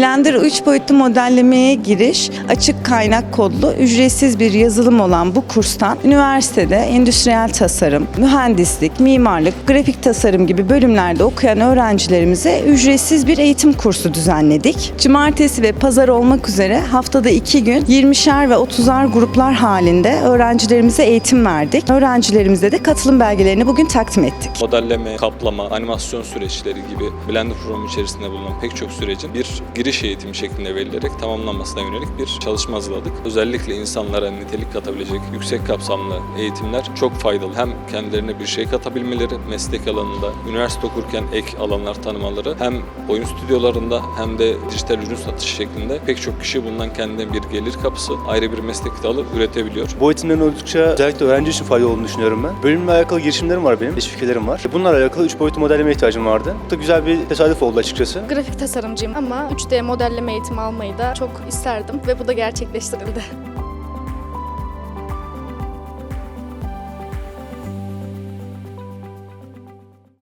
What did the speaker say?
Blender 3 boyutlu modellemeye giriş, açık kaynak kodlu, ücretsiz bir yazılım olan bu kurstan üniversitede endüstriyel tasarım, mühendislik, mimarlık, grafik tasarım gibi bölümlerde okuyan öğrencilerimize ücretsiz bir eğitim kursu düzenledik. Cumartesi ve pazar olmak üzere haftada 2 gün 20'şer ve 30'ar gruplar halinde öğrencilerimize eğitim verdik. Öğrencilerimize de katılım belgelerini bugün takdim ettik. Modelleme, kaplama, animasyon süreçleri gibi Blender program içerisinde bulunan pek çok sürecin bir giriş eğitimi şeklinde verilerek tamamlanmasına yönelik bir çalışma hazırladık. Özellikle insanlara nitelik katabilecek yüksek kapsamlı eğitimler çok faydalı. Hem kendilerine bir şey katabilmeleri meslek alanında, üniversite okurken ek alanlar tanımaları hem oyun stüdyolarında hem de dijital ürün satışı şeklinde pek çok kişi bundan kendine bir gelir kapısı, ayrı bir meslek dalı üretebiliyor. Bu eğitimlerin oldukça özellikle öğrenci için faydalı olduğunu düşünüyorum ben. Bölümle alakalı girişimlerim var benim, teşviklerim var. Bunlarla alakalı 3 boyutlu modelleme ihtiyacım vardı. Bu da güzel bir tesadüf oldu açıkçası. Grafik tasarımcıyım ama 3D modelleme eğitimi almayı da çok isterdim ve bu da gerçekleştirildi.